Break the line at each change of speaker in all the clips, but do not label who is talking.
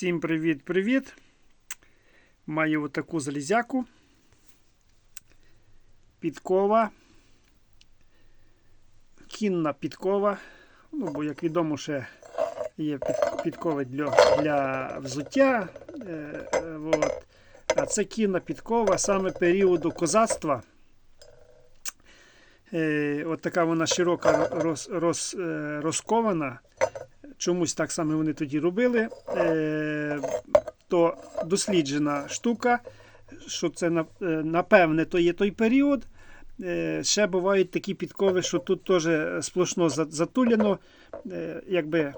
Всім привіт-привіт. Маю отаку залізяку. Підкова. Кінна підкова. Ну, бо, як відомо, ще є під- підкови для, для взуття. Е, е, от. А це кінна підкова саме періоду козацтва. Е, от така вона широка роз, роз, е, розкована. Чомусь так саме вони тоді робили. Е, то досліджена штука, що це е, напевне то є той період. Е, ще бувають такі підкови, що тут теж сплошно за- затулено, е, якби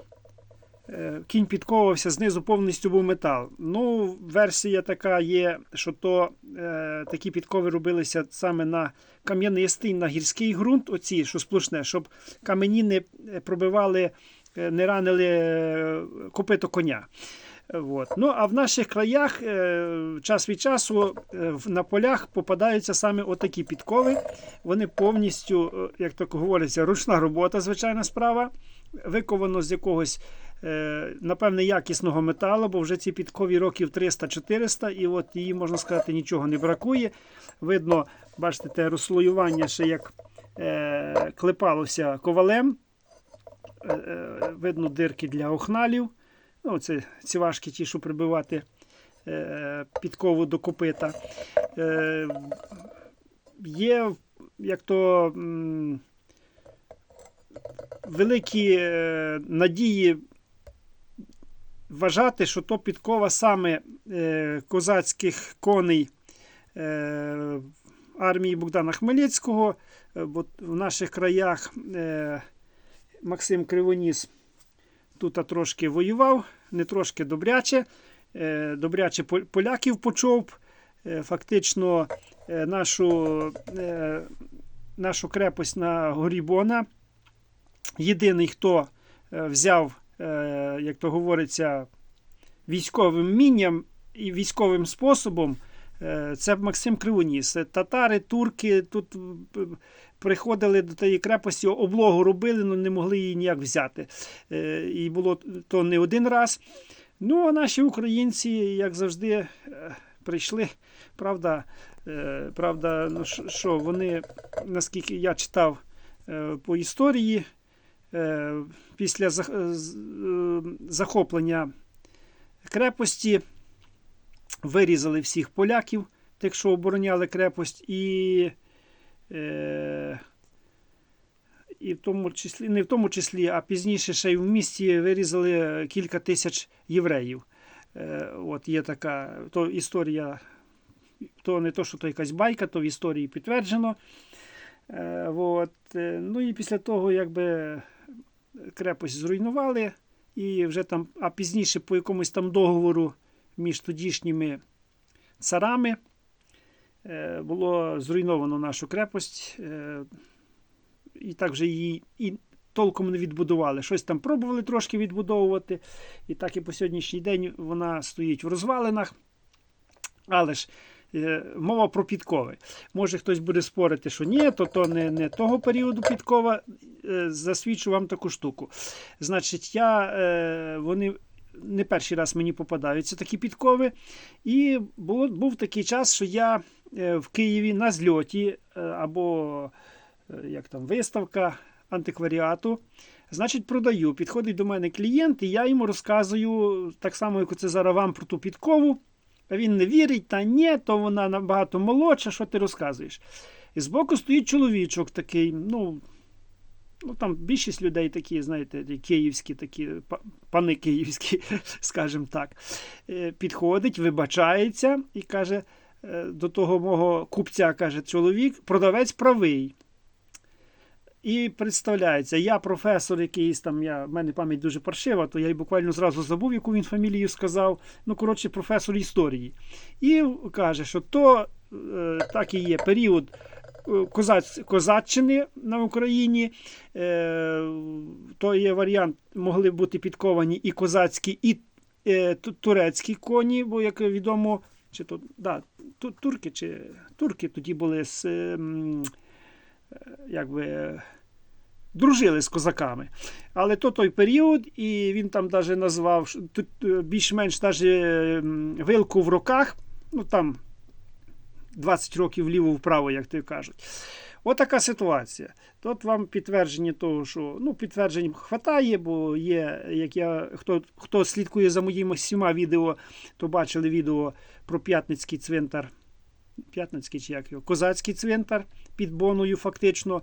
е, кінь підковувався, знизу повністю був метал. Ну, версія така є, що то е, такі підкови робилися саме на кам'янистий, на гірський ґрунт, оці, що сплошне, щоб камені не е, пробивали, не ранили е, копито коня. Е, От. Ну, а в наших краях е, час від часу е, на полях попадаються саме отакі підкови. Вони повністю, е, як так говориться, ручна робота, звичайна справа. Виковано з якогось, е, напевне, якісного металу, бо вже ці підкові років 300-400, і от її, можна сказати, нічого не бракує. Видно, бачите, те розслоювання ще як е, клепалося ковалем. Е, е, видно дирки для охналів. Ну, це ці важкі ті, що прибивати е, підкову до копита. Є, як то великі надії вважати, що то підкова саме козацьких коней армії Богдана Хмельницького. Бо в наших краях е, Максим Кривоніс тут трошки воював, не трошки добряче. Е, Добряче поляків почовп. Е, Фактично е, нашу, нашу крепость на горі Бона. Єдиний, хто взяв, як то говориться, військовим мінням і військовим способом, це Максим Кривоніс. Татари, турки тут приходили до тієї крепості, облогу робили, але не могли її ніяк взяти. Е, І було то не один раз. Ну, а наші українці, як завжди, е, прийшли. Правда, е, правда, ну, що- вони, наскільки я читав по історії, після захоплення крепості вирізали всіх поляків, тих, що обороняли крепость, і, е, і в тому числі, не в тому числі, а пізніше ще й в місті вирізали кілька тисяч євреїв. Е, От є така то історія, то не то, що то якась байка, то в історії підтверджено. Е, От. Ну і після того, якби крепость зруйнували, і вже там, а пізніше по якомусь там договору між тодішніми царами було зруйновано нашу крепость, е, і так вже її і толком не відбудували. Щось там пробували трошки відбудовувати, і так і по сьогоднішній день вона стоїть в розвалинах. Але ж е, мова про підкови. Може хтось буде спорити, що ні, то то не, не того періоду підкова. Е, засвідчу вам таку штуку. Значить, я, е, вони не перший раз мені попадаються такі підкови. І було, був такий час, що я е, в Києві на зльоті е, або е, як там, виставка антикваріату. Значить, продаю. Підходить до мене клієнт, і я йому розказую так само, як це зараз вам про ту підкову. А він не вірить, та ні, то вона набагато молодша, що ти розказуєш. І збоку стоїть чоловічок такий, ну, ну там більшість людей такі, знаєте, київські, такі, па- пани київські, скажімо так. Е, Підходить, вибачається і каже е, до того мого купця, каже, чоловік, продавець правий. І представляється, я професор якийсь там, я, в мене пам'ять дуже паршива, то я й буквально зразу забув, яку він фамілію сказав. Ну, коротше, професор історії. І каже, що то е, так і є період е, козаччини на Україні. Е, то є варіант, могли бути підковані і козацькі, і е, турецькі коні, бо, як відомо, чи то да, турки, чи турки тоді були з. е, м, е, якби, дружили з козаками. Але то той період, і він там навіть назвав е, більш-менш даже вилку в руках, ну там 20 років вліво-вправо, як то кажуть. Отака ситуація. Тут вам підтвердження того, що ну, підтверджень хватає, бо є, як я хто, хто слідкує за моїми всіма відео, то бачили відео про П'ятницький цвинтар. П'ятницький чи як його, козацький цвинтар під Боною, фактично.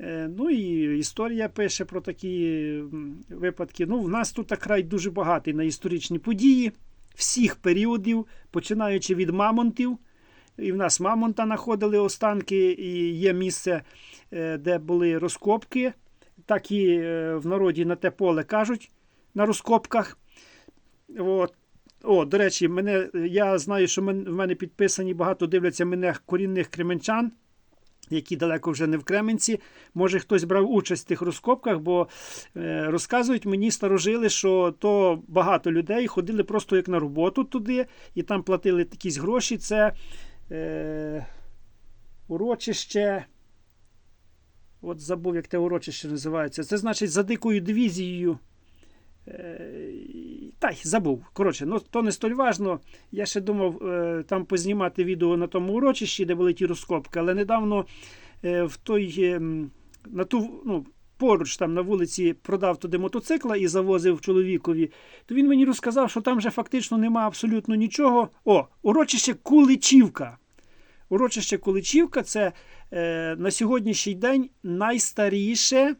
Е, Ну і історія пише про такі випадки. Ну, в нас тут край дуже багатий на історичні події всіх періодів, починаючи від мамонтів. І в нас мамонта знаходили останки, і є місце, е, де були розкопки. Так і е, в народі на те поле кажуть на розкопках. От. О, до речі, мене, я знаю, що в мене підписані багато дивляться мене корінних кременчан, які далеко вже не в Кременці. Може, хтось брав участь в тих розкопках, бо е, розказують мені старожили, що то багато людей ходили просто як на роботу туди, і там платили якісь гроші. Це е, урочище. От забув, як те урочище називається. Це значить за дикою дивізією. Е, та й забув. Коротше, ну то не столь важно. Я ще думав е, там познімати відео на тому урочищі, де були ті розкопки, але недавно е, в той е, на ту, ну, поруч там на вулиці продав туди мотоцикла і завозив чоловікові, то він мені розказав, що там вже фактично нема абсолютно нічого. О, урочище Куличівка. Урочище Куличівка це е, на сьогоднішній день найстаріше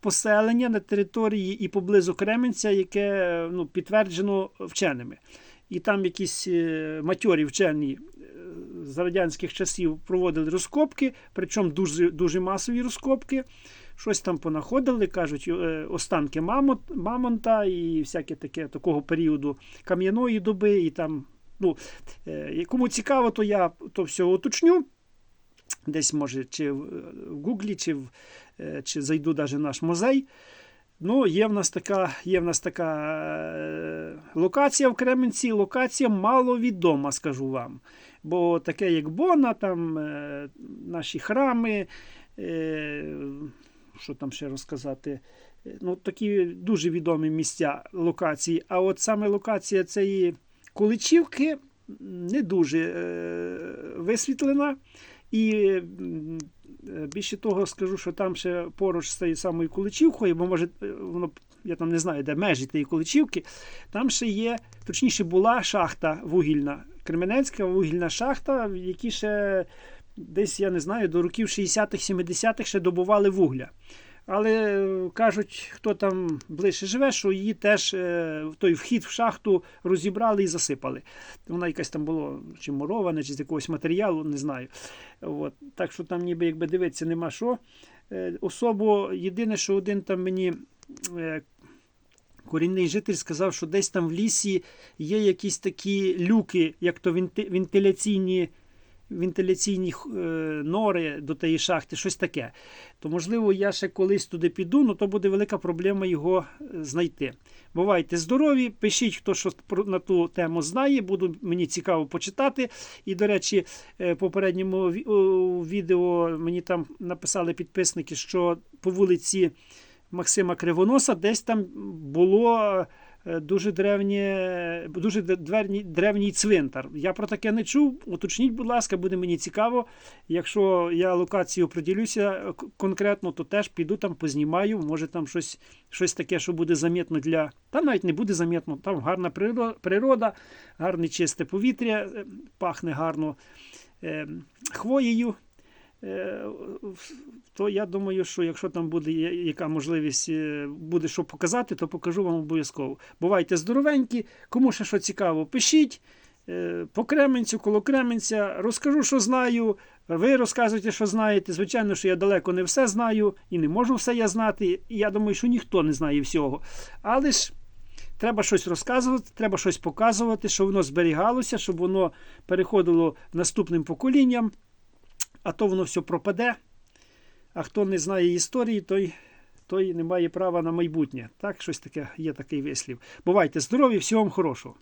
поселення на території і поблизу Кременця, яке е, ну, підтверджено вченими. І там якісь е, матьорі вчені е, з радянських часів проводили розкопки, причому дуже, дуже масові розкопки. Щось там понаходили, кажуть, е, останки мамонт, мамонта і всяке таке такого періоду кам'яної доби. І там, ну, е, кому цікаво, то я то все уточню. Десь, може, чи в е, Гуглі, чи, в, чи зайду навіть в наш музей. Ну, є в нас така, є в нас така локація в Кременці, локація маловідома, скажу вам. Бо таке, як Бона, там наші храми, що там ще розказати, Е, ну, такі дуже відомі місця локації. А от саме локація цієї Куличівки не дуже е, висвітлена. І е, більше того, скажу, що там ще поруч з тією самою Куличівкою, бо може е, воно, я там не знаю, де межі тієї Куличівки, там ще є, точніше, була шахта вугільна, Кременецька вугільна шахта, в якій ще десь, я не знаю, до років 60-х, 70-х ще добували вугля. Але е, кажуть, хто там ближче живе, що її теж е, той вхід в шахту розібрали і засипали. Вона якась там була чи мурована, чи з якогось матеріалу, не знаю. От. Так що там ніби якби дивитися нема що. Е, Особо єдине, що один там мені. Корінний житель сказав, що десь там в лісі є якісь такі люки, як то венти- вентиляційні, вентиляційні е, нори до тієї шахти, щось таке. То, можливо, я ще колись туди піду, але то буде велика проблема його е, знайти. Бувайте здорові, пишіть, хто що на ту тему знає, буду мені цікаво почитати. І, до речі, е, попередньому відео мені там написали підписники, що по вулиці Максима Кривоноса десь там було. Е, Дуже древнє, дуже древній, древній цвинтар. Я про таке не чув. Уточніть, будь ласка, буде мені цікаво. Якщо я локацію приділюся е, конкретно, то теж піду там, познімаю. Може там щось, щось таке, що буде замітно для. Там навіть не буде замітно. Там гарна природа, гарне чисте повітря, е, пахне гарно е, хвоєю. Е, то я думаю, що якщо там буде яка можливість е, буде що показати, то покажу вам обов'язково. Бувайте здоровенькі, кому ще що цікаво, пишіть. Е, По Кременцю, коло Кременця, розкажу, що знаю. Ви розказуєте, що знаєте. Звичайно, що я далеко не все знаю і не можу все я знати. І я думаю, що ніхто не знає всього. Але ж треба щось розказувати, треба щось показувати, щоб воно зберігалося, щоб воно переходило наступним поколінням а то воно все пропаде. А хто не знає історії, той, той не має права на майбутнє. Так, щось таке є такий вислів. Бувайте здорові, всього вам хорошого.